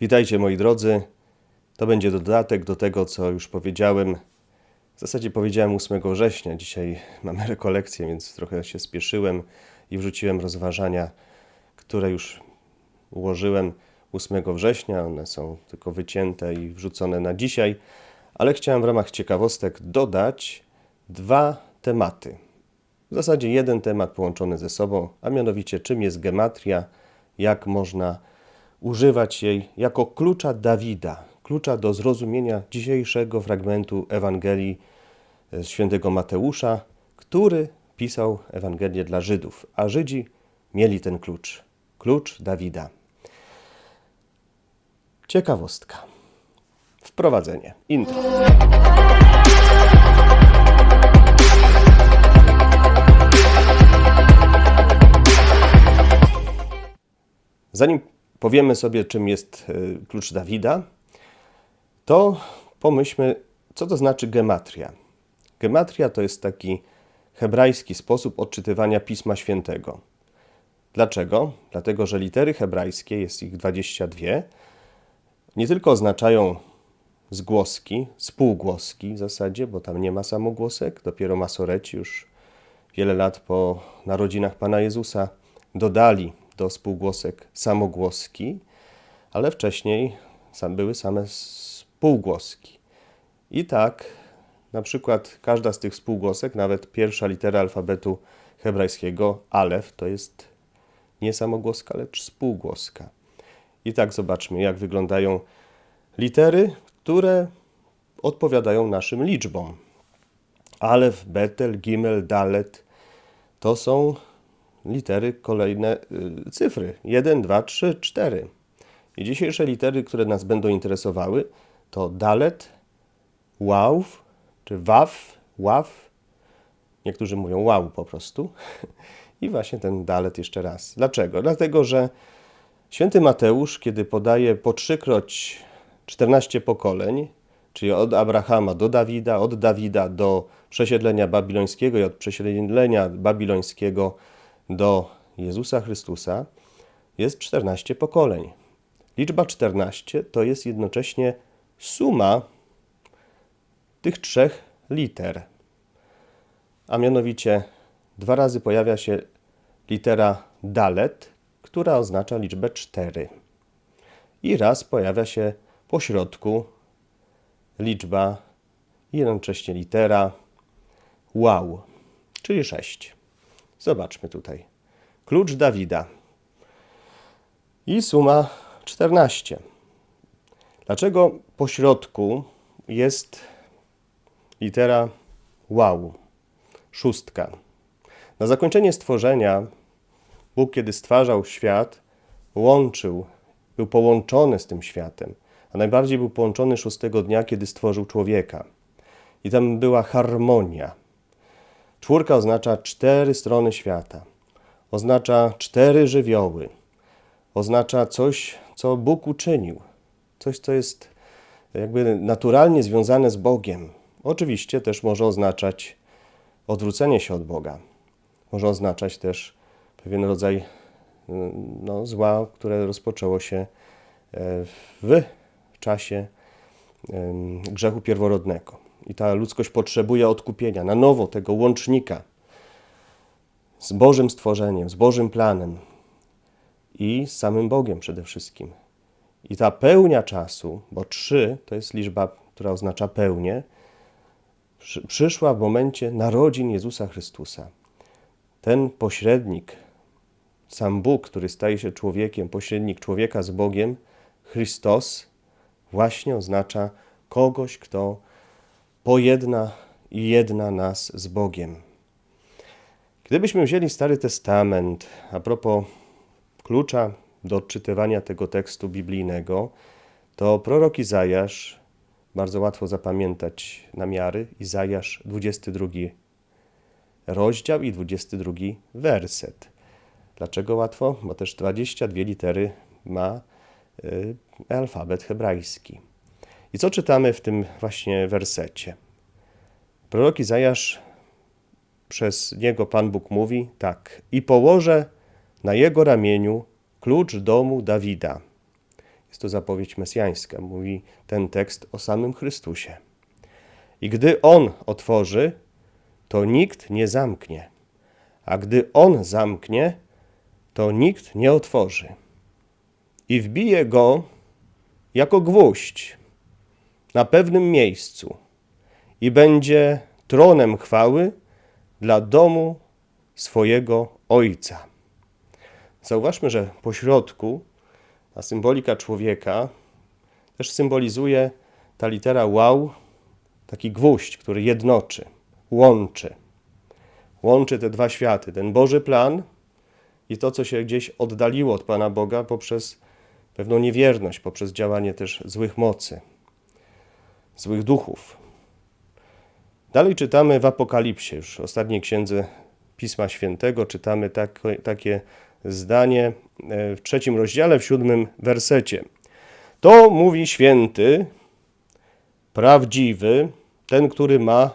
Witajcie moi drodzy. To będzie dodatek do tego, co już powiedziałem. W zasadzie powiedziałem 8 września. Dzisiaj mamy rekolekcję, więc trochę się spieszyłem i wrzuciłem rozważania, które już ułożyłem 8 września. One są tylko wycięte i wrzucone na dzisiaj, ale chciałem w ramach ciekawostek dodać dwa tematy. W zasadzie jeden temat połączony ze sobą, a mianowicie czym jest gematria, jak można używać jej jako klucza Dawida, klucza do zrozumienia dzisiejszego fragmentu Ewangelii e, świętego Mateusza, który pisał Ewangelię dla Żydów, a Żydzi mieli ten klucz, klucz Dawida. Ciekawostka. Wprowadzenie. Intro. Zanim powiemy sobie, czym jest y, klucz Dawida, to pomyślmy, co to znaczy gematria. Gematria to jest taki hebrajski sposób odczytywania Pisma Świętego. Dlaczego? Dlatego, że litery hebrajskie, jest ich 22, nie tylko oznaczają zgłoski, spółgłoski w zasadzie, bo tam nie ma samogłosek, dopiero masoreci już wiele lat po narodzinach Pana Jezusa dodali do spółgłosek samogłoski, ale wcześniej sam były same spółgłoski. I tak, na przykład każda z tych spółgłosek, nawet pierwsza litera alfabetu hebrajskiego, alef, to jest nie samogłoska, lecz spółgłoska. I tak zobaczmy, jak wyglądają litery, które odpowiadają naszym liczbom. Alef, betel, gimel, dalet to są litery, kolejne y, cyfry. 1, 2, 3, 4. I dzisiejsze litery, które nas będą interesowały, to dalet, łałw, czy waw, ław. Niektórzy mówią wow po prostu. I właśnie ten dalet jeszcze raz. Dlaczego? Dlatego, że święty Mateusz, kiedy podaje po trzykroć 14 pokoleń, czyli od Abrahama do Dawida, od Dawida do przesiedlenia babilońskiego i od przesiedlenia babilońskiego do Jezusa Chrystusa jest 14 pokoleń. Liczba 14 to jest jednocześnie suma tych trzech liter. A mianowicie dwa razy pojawia się litera dalet, która oznacza liczbę 4. I raz pojawia się po środku liczba jednocześnie litera wow, czyli 6. Zobaczmy tutaj. Klucz Dawida. I suma 14. Dlaczego po środku jest litera wow, szóstka? Na zakończenie stworzenia Bóg, kiedy stwarzał świat, łączył, był połączony z tym światem, a najbardziej był połączony szóstego dnia, kiedy stworzył człowieka. I tam była harmonia Czwórka oznacza cztery strony świata. Oznacza cztery żywioły. Oznacza coś, co Bóg uczynił. Coś, co jest jakby naturalnie związane z Bogiem. Oczywiście też może oznaczać odwrócenie się od Boga. Może oznaczać też pewien rodzaj no, zła, które rozpoczęło się e, w czasie grzechu pierworodnego. I ta ludzkość potrzebuje odkupienia, na nowo tego łącznika z Bożym stworzeniem, z Bożym planem i z samym Bogiem przede wszystkim. I ta pełnia czasu, bo trzy to jest liczba, która oznacza pełnię, przyszła w momencie narodzin Jezusa Chrystusa. Ten pośrednik, sam Bóg, który staje się człowiekiem, pośrednik człowieka z Bogiem, Chrystus, właśnie oznacza kogoś, kto pojedna i jedna nas z Bogiem. Gdybyśmy wzięli Stary Testament a propos klucza do odczytywania tego tekstu biblijnego, to prorok Izajasz, bardzo łatwo zapamiętać namiary, Izajasz 22 rozdział i 22 werset. Dlaczego łatwo? Bo też 22 litery ma y, alfabet hebrajski. I co czytamy w tym właśnie wersecie? Prorok Izajasz, przez niego Pan Bóg mówi tak. I położę na jego ramieniu klucz domu Dawida. Jest to zapowiedź mesjańska. Mówi ten tekst o samym Chrystusie. I gdy On otworzy, to nikt nie zamknie. A gdy On zamknie, to nikt nie otworzy. I wbije go jako gwóźdź na pewnym miejscu i będzie tronem chwały dla domu swojego Ojca. Zauważmy, że po środku ta symbolika człowieka też symbolizuje ta litera wow, taki gwóźdź, który jednoczy, łączy. Łączy te dwa światy, ten Boży plan i to, co się gdzieś oddaliło od Pana Boga poprzez pewną niewierność, poprzez działanie też złych mocy, złych duchów. Dalej czytamy w Apokalipsie, już ostatniej księdze Pisma Świętego, czytamy tak, takie zdanie e, w trzecim rozdziale, w siódmym wersecie. To mówi święty, prawdziwy, ten, który ma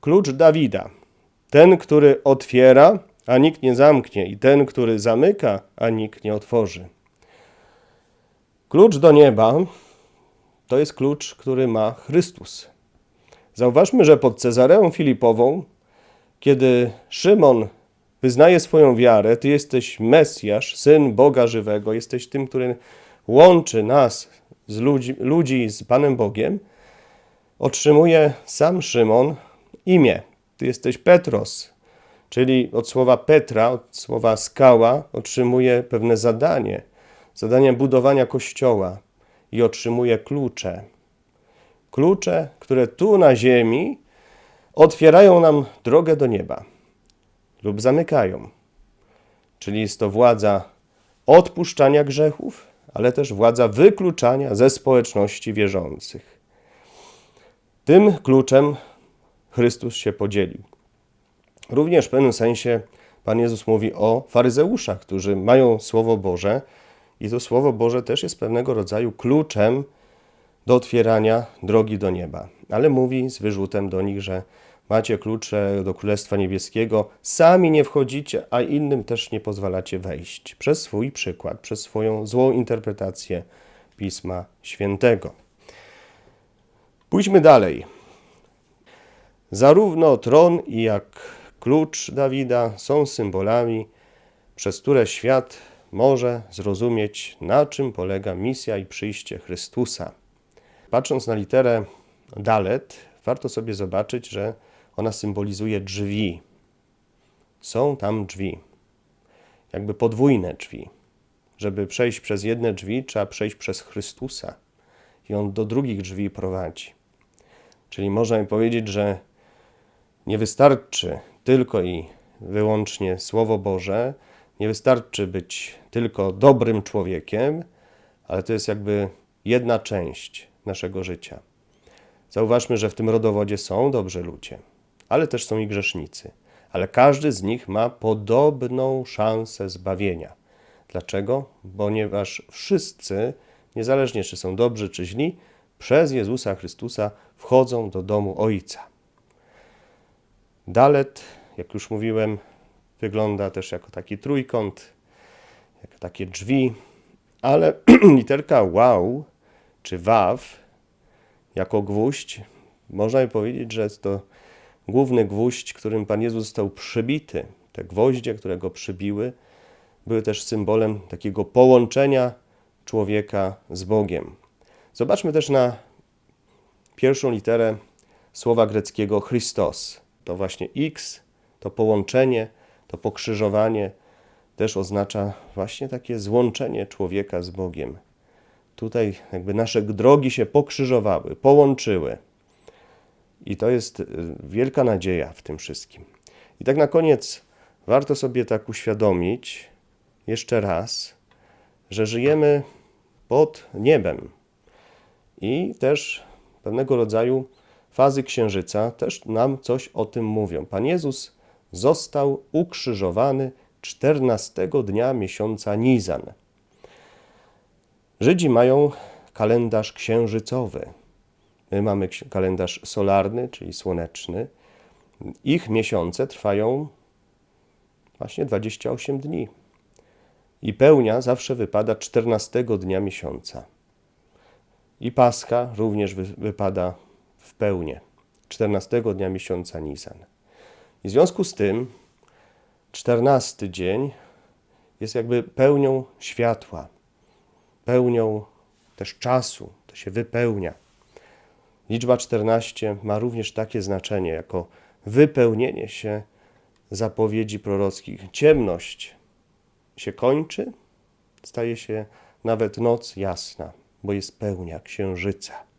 klucz Dawida, ten, który otwiera, a nikt nie zamknie, i ten, który zamyka, a nikt nie otworzy. Klucz do nieba to jest klucz, który ma Chrystus. Zauważmy, że pod Cezareą Filipową, kiedy Szymon wyznaje swoją wiarę, Ty jesteś Mesjasz, Syn Boga żywego, jesteś tym, który łączy nas z ludzi, ludzi z Panem Bogiem, otrzymuje sam Szymon imię. Ty jesteś Petros, czyli od słowa Petra, od słowa skała, otrzymuje pewne zadanie, zadanie budowania kościoła i otrzymuje klucze. Klucze, które tu na ziemi otwierają nam drogę do nieba lub zamykają. Czyli jest to władza odpuszczania grzechów, ale też władza wykluczania ze społeczności wierzących. Tym kluczem Chrystus się podzielił. Również w pewnym sensie Pan Jezus mówi o faryzeuszach, którzy mają Słowo Boże i to Słowo Boże też jest pewnego rodzaju kluczem do otwierania drogi do nieba. Ale mówi z wyrzutem do nich, że macie klucze do Królestwa Niebieskiego, sami nie wchodzicie, a innym też nie pozwalacie wejść przez swój przykład, przez swoją złą interpretację Pisma Świętego. Pójdźmy dalej. Zarówno tron, jak klucz Dawida są symbolami, przez które świat może zrozumieć, na czym polega misja i przyjście Chrystusa. Patrząc na literę Dalet, warto sobie zobaczyć, że ona symbolizuje drzwi. Są tam drzwi, jakby podwójne drzwi. Żeby przejść przez jedne drzwi, trzeba przejść przez Chrystusa i on do drugich drzwi prowadzi. Czyli można powiedzieć, że nie wystarczy tylko i wyłącznie Słowo Boże, nie wystarczy być tylko dobrym człowiekiem, ale to jest jakby jedna część naszego życia. Zauważmy, że w tym rodowodzie są dobrzy ludzie, ale też są i grzesznicy. Ale każdy z nich ma podobną szansę zbawienia. Dlaczego? Ponieważ wszyscy, niezależnie czy są dobrzy czy źli, przez Jezusa Chrystusa wchodzą do domu Ojca. Dalet, jak już mówiłem, wygląda też jako taki trójkąt, jako takie drzwi, ale literka wow czy waw jako gwóźdź, można by powiedzieć, że jest to główny gwóźdź, którym Pan Jezus został przybity. Te gwoździe, które go przybiły, były też symbolem takiego połączenia człowieka z Bogiem. Zobaczmy też na pierwszą literę słowa greckiego Christos. To właśnie X, to połączenie, to pokrzyżowanie też oznacza właśnie takie złączenie człowieka z Bogiem. Tutaj jakby nasze drogi się pokrzyżowały, połączyły. I to jest y, wielka nadzieja w tym wszystkim. I tak na koniec warto sobie tak uświadomić jeszcze raz, że żyjemy pod niebem i też pewnego rodzaju fazy księżyca też nam coś o tym mówią. Pan Jezus został ukrzyżowany 14 dnia miesiąca Nizan. Żydzi mają kalendarz księżycowy. My mamy kalendarz solarny, czyli słoneczny. Ich miesiące trwają właśnie 28 dni. I pełnia zawsze wypada 14 dnia miesiąca. I Pascha również wy, wypada w pełni, 14 dnia miesiąca Nisan. I w związku z tym 14 dzień jest jakby pełnią światła, pełnią też czasu, to się wypełnia. Liczba 14 ma również takie znaczenie, jako wypełnienie się zapowiedzi prorockich. Ciemność się kończy, staje się nawet noc jasna, bo jest pełnia księżyca.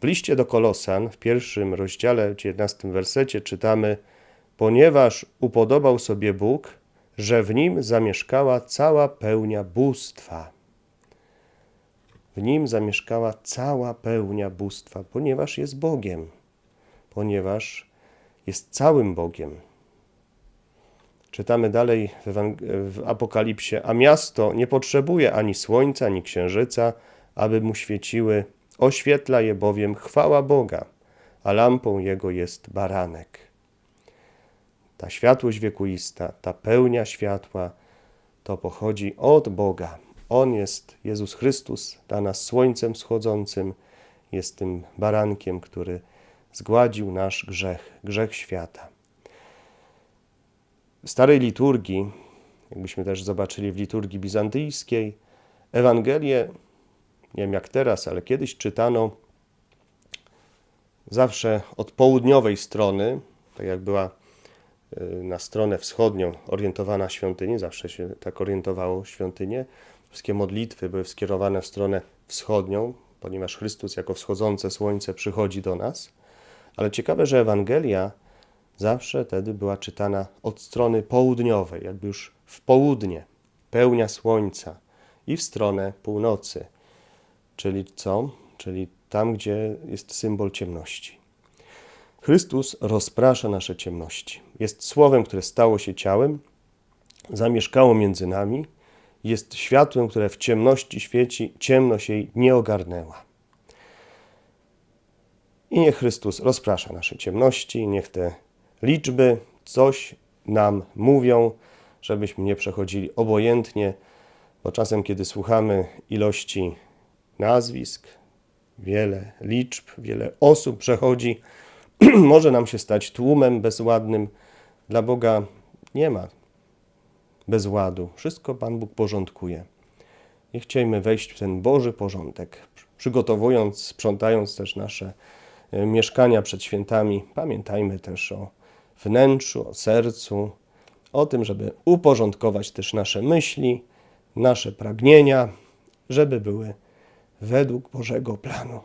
W liście do Kolosan, w pierwszym rozdziale, w 19 wersecie czytamy: Ponieważ upodobał sobie Bóg, że w nim zamieszkała cała pełnia bóstwa. W nim zamieszkała cała pełnia bóstwa, ponieważ jest Bogiem, ponieważ jest całym Bogiem. Czytamy dalej w, Apokalipsie, a miasto nie potrzebuje ani słońca, ani księżyca, aby mu świeciły, oświetla je bowiem chwała Boga, a lampą jego jest baranek. Ta światłość wiekuista, ta pełnia światła, to pochodzi od Boga. On jest, Jezus Chrystus, dla nas słońcem wschodzącym, jest tym barankiem, który zgładził nasz grzech, grzech świata. W starej liturgii, jakbyśmy też zobaczyli w liturgii bizantyjskiej, Ewangelię, nie wiem jak teraz, ale kiedyś czytano zawsze od południowej strony, tak jak była y, na stronę wschodnią orientowana świątyni, zawsze się tak orientowało świątynię. Wszystkie modlitwy były skierowane w stronę wschodnią, ponieważ Chrystus jako wschodzące słońce przychodzi do nas. Ale ciekawe, że Ewangelia zawsze wtedy była czytana od strony południowej, jakby już w południe, pełnia słońca i w stronę północy. Czyli co? Czyli tam, gdzie jest symbol ciemności. Chrystus rozprasza nasze ciemności. Jest słowem, które stało się ciałem, zamieszkało między nami, jest światłem, które w ciemności świeci, ciemność jej nie ogarnęła. I niech Chrystus rozprasza nasze ciemności, niech te liczby coś nam mówią, żebyśmy nie przechodzili obojętnie, bo czasem, kiedy słuchamy ilości nazwisk, wiele liczb, wiele osób przechodzi, może nam się stać tłumem bezładnym. Dla Boga nie ma bezładu. Wszystko Pan Bóg porządkuje. Nie chciejmy wejść w ten Boży porządek, przygotowując, sprzątając też nasze e, mieszkania przed świętami. Pamiętajmy też o wnętrzu, o sercu, o tym, żeby uporządkować też nasze myśli, nasze pragnienia, żeby były według Bożego planu.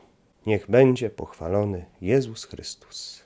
Niech będzie pochwalony Jezus Chrystus.